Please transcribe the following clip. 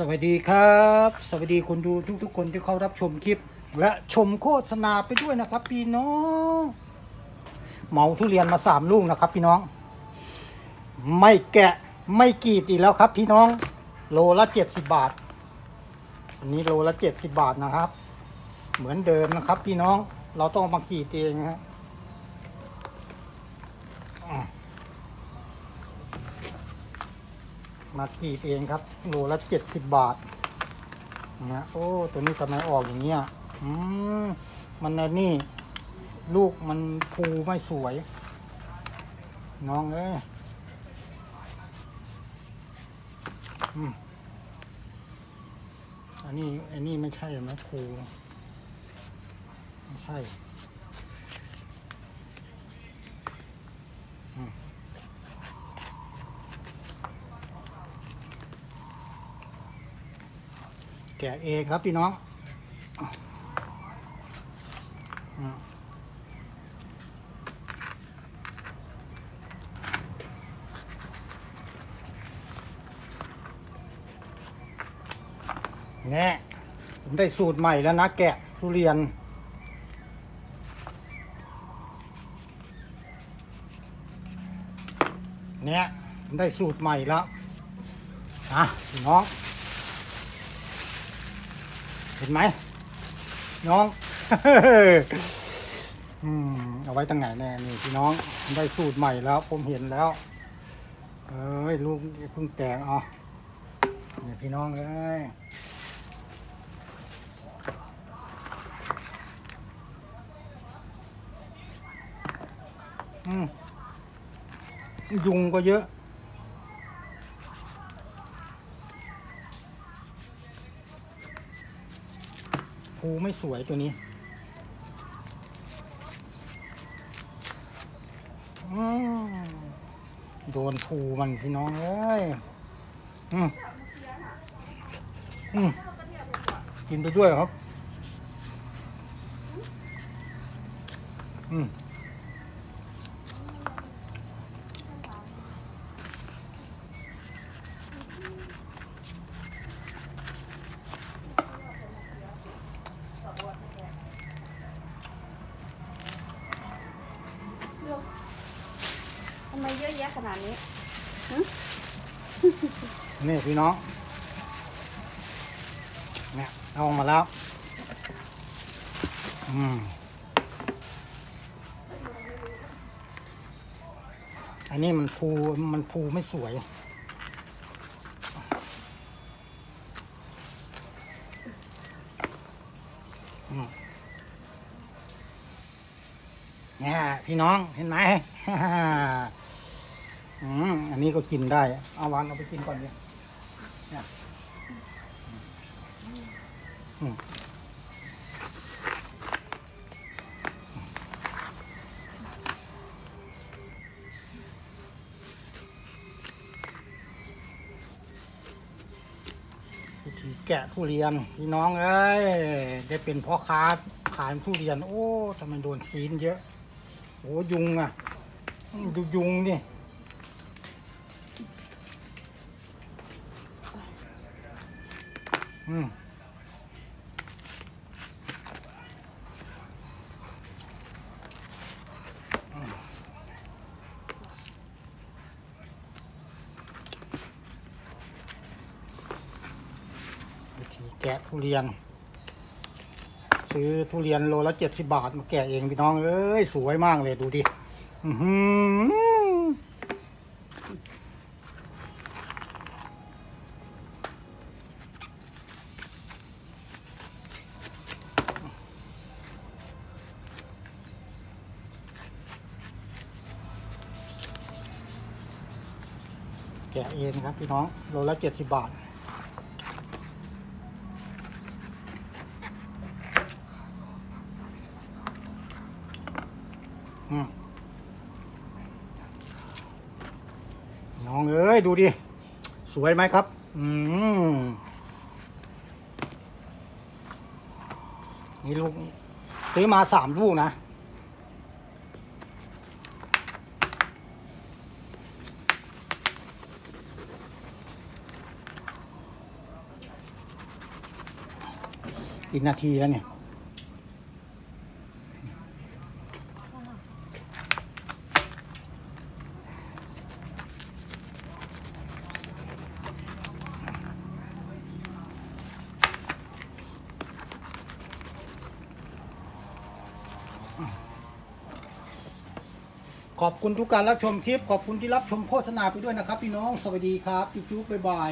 สวัสดีครับ สวัสดีคนดูทุกๆ คนที่เขารับชมคลิป และชมโฆษณาไปด้วยนะครับ พี่น้องเหมาทุเรียนมาสามลูกนะครับ พี่น้อง ไม่แกะไม่กีดอีกแล้วครับ พี่น้อง โลละเจ็ดสิบบาทอันนี้โลละเจ็ดสิบบาทนะครับ เหมือนเดิมนะครับ พี่น้องเราต้องมากรีดเองนะครับอะ มากรีดเองครับ โลละเจ็ดสิบบาทนะโอ้ ตัวนี้ทำไมออกอย่างเงี้ยอืมมันนนี่ ลูกมันฟูไม่สวย น้องเอ้ยอืมอันนี้อันนี้ไม่ใช่ไหมฟูไม่ใช่ แกะเองครับพี่น้องแน่ผมได้สูตรใหม่แล้วนะแกะทุเรียนเนี่ยผมได้สูตรใหม่แล้วอะพี่น้อง เห็นไหมน้อง อืมเอาไว้ตั้งไหนแน่นี่พี่น้องได้สูตรใหม่แล้ว ผมเห็นแล้ว เอ้ยลูกเพิ่งแตกเอานี่พี่น้องเอ้ยอืมยุงก็เยอะ ภูไม่สวยตัวนี้โดนภูมันพี่น้องเอ้ยอืมอืมกินไปด้วยครับ อืม ทำไมเยอะแยะขนาดนี้นี่พี่น้องเนี่ยเอาออกมาแล้ว อืม อันนี้มันภูมันภูไม่สวย เนี่ยพี่น้องเห็นไหมอันนี้ก็กินได้ เอาวางเอาไปกินก่อนเนี่ยวิธีแกะทุเรียน พี่น้องเอ้ยได้เป็นพ่อค้าขายทุเรียน โอ้ทำไมโดนซีนเยอะ โอ้ยุงอะดูยุงนี่อืมวิธีแกะทุเรียน ซื้อทุเรียนโลละเจ็ดสิบาท มาแกะเองพี่น้อง เอ้ย สวยมากเลยดูดิแกะเองครับพี่น้องโลละเจ็ดสิบบาท น้องเอ้ย ดูดิ สวยไหมครับ อืมนี่ลูก ซื้อมาสามลูกนะอีกนาทีแล้วเนี่ย ขอบคุณทุกการรับชมคลิป ขอบคุณที่รับชมโฆษณาไปด้วยนะครับ พี่น้อง สวัสดีครับ จุ๊บๆบ๊ายบาย